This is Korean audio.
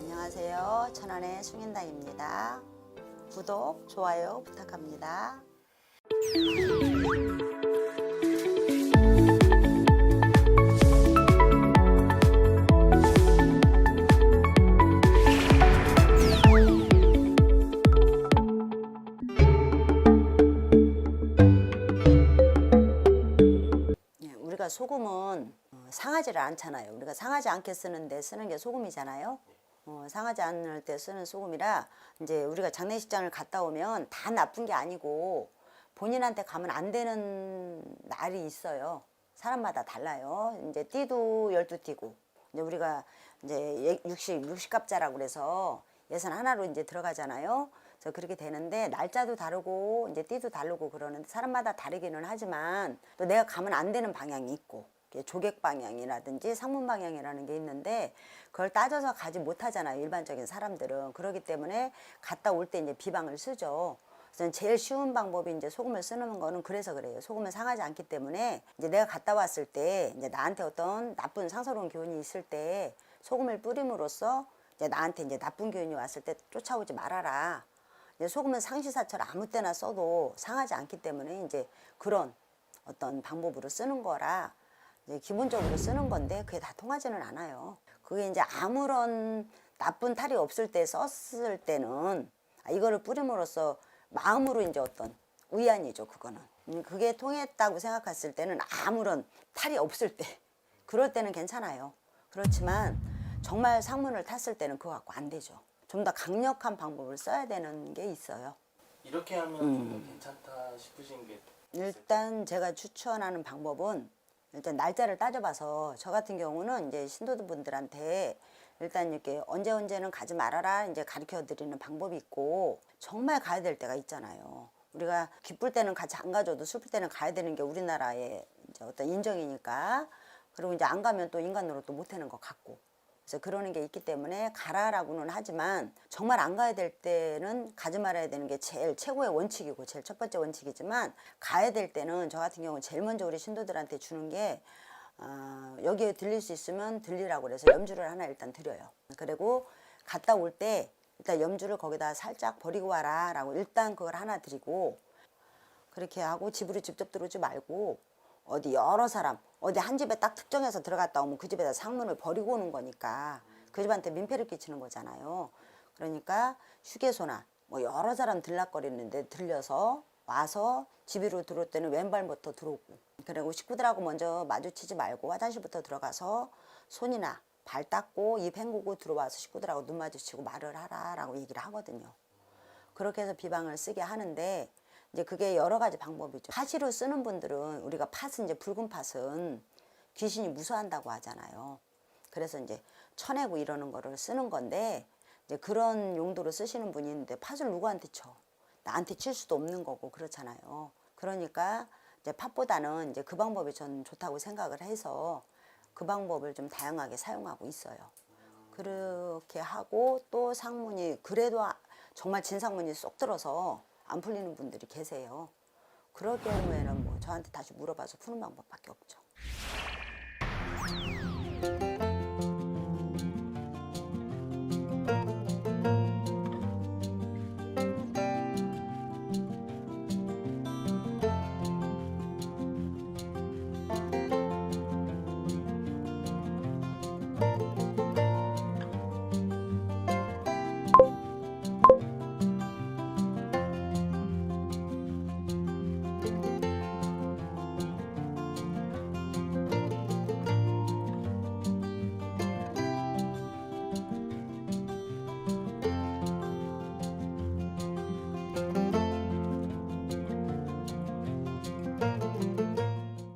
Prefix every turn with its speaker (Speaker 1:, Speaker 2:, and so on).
Speaker 1: 안녕하세요. 천안의 숭인당입니다. 구독, 좋아요 부탁합니다. 예, 소금은 어, 상하지를 않잖아요. 우리가 상하지 않게 쓰는데 쓰는 게 소금이잖아요. 어, 상하지 않을 때 쓰는 소금이라 이제 우리가 장례식장을 갔다 오면 다 나쁜 게 아니고 본인한테 가면 안 되는 날이 있어요. 사람마다 달라요. 이제 띠도 열두 띠고 이제 우리가 이제 60 60갑자라고 그래서 예산 하나로 이제 들어가잖아요. 그래서 그렇게 되는데 날짜도 다르고 이제 띠도 다르고 그러는데 사람마다 다르기는 하지만 또 내가 가면 안 되는 방향이 있고 조객 방향이라든지 상문 방향이라는 게 있는데 그걸 따져서 가지 못하잖아요 일반적인 사람들은 그렇기 때문에 갔다 올 때 이제 비방을 쓰죠. 그래서 제일 쉬운 방법이 이제 소금을 쓰는 거는 그래서 그래요. 소금은 상하지 않기 때문에 이제 내가 갔다 왔을 때 이제 나한테 어떤 나쁜 상서로운 기운이 있을 때 소금을 뿌림으로써 이제 나한테 이제 나쁜 기운이 왔을 때 쫓아오지 말아라. 이제 소금은 상시사처럼 아무 때나 써도 상하지 않기 때문에 이제 그런 어떤 방법으로 쓰는 거라 기본적으로 쓰는 건데 그게 다 통하지는 않아요. 그게 이제 아무런 나쁜 탈이 없을 때 썼을 때는 아, 이거를 뿌림으로써 마음으로 이제 어떤 의안이죠 그거는 음, 그게 통했다고 생각했을 때는 아무런 탈이 없을 때 그럴 때는 괜찮아요. 그렇지만 정말 상문을 탔을 때는 그거 갖고 안 되죠. 좀 더 강력한 방법을 써야 되는 게 있어요.
Speaker 2: 이렇게 하면 좀 괜찮다 싶으신 게
Speaker 1: 일단 제가 추천하는 방법은 일단 날짜를 따져봐서 저 같은 경우는 이제 신도분들한테 일단 이렇게 언제 언제는 가지 말아라 이제 가르쳐 드리는 방법이 있고 정말 가야 될 때가 있잖아요. 우리가 기쁠 때는 같이 안 가줘도 슬플 때는 가야 되는 게 우리나라의 이제 어떤 인정이니까 그리고 이제 안 가면 또 인간으로 또 못하는 것 같고 그래서 그러는 게 있기 때문에 가라라고는 하지만 정말 안 가야 될 때는 가지 말아야 되는 게 제일 최고의 원칙이고 제일 첫 번째 원칙이지만 가야 될 때는 저 같은 경우는 제일 먼저 우리 신도들한테 주는 게 어, 여기에 들릴 수 있으면 들리라고 그래서 염주를 하나 일단 드려요. 그리고 갔다 올 때 일단 염주를 거기다 살짝 버리고 와라 라고 일단 그걸 하나 드리고 그렇게 하고 집으로 직접 들어오지 말고 어디 여러 사람 어디 한 집에 딱 특정해서 들어갔다 오면 그 집에다 상문을 버리고 오는 거니까 그 집한테 민폐를 끼치는 거잖아요. 그러니까 휴게소나 뭐 여러 사람 들락거리는데 들려서 와서 집으로 들어올 때는 왼발부터 들어오고 그리고 식구들하고 먼저 마주치지 말고 화장실부터 들어가서 손이나 발 닦고 입 헹구고 들어와서 식구들하고 눈 마주치고 말을 하라라고 얘기를 하거든요. 그렇게 해서 비방을 쓰게 하는데 이제 그게 여러 가지 방법이죠. 파시로 쓰는 분들은 우리가 팥은 이제 붉은 팥은 귀신이 무서워한다고 하잖아요. 그래서 이제 쳐내고 이러는 거를 쓰는 건데 이제 그런 용도로 쓰시는 분이 있는데 팥을 누구한테 쳐? 나한테 칠 수도 없는 거고 그렇잖아요. 그러니까 이제 팥보다는 이제 그 방법이 전 좋다고 생각을 해서 그 방법을 좀 다양하게 사용하고 있어요. 그렇게 하고 또 상문이 그래도 아- 정말 진상문이 쏙 들어서 안 풀리는 분들이 계세요. 그럴 경우에는 뭐 저한테 다시 물어봐서 푸는 방법밖에 없죠.